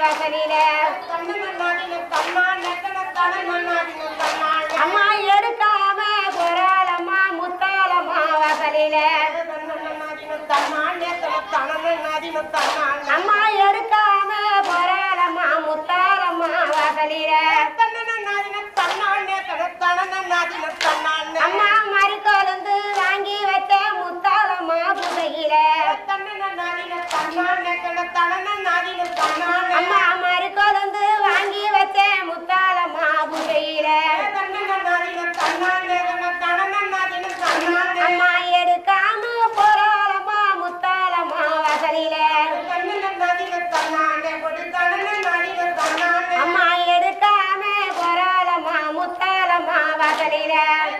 வாசலிலே அம்மா எடுக்காம பொறாலம்மா முத்தாலம்மா வாசலிலே. அம்மா எடுக்காம பொறாலம்மா முத்தாலம்மா வாசலிலே. Cây.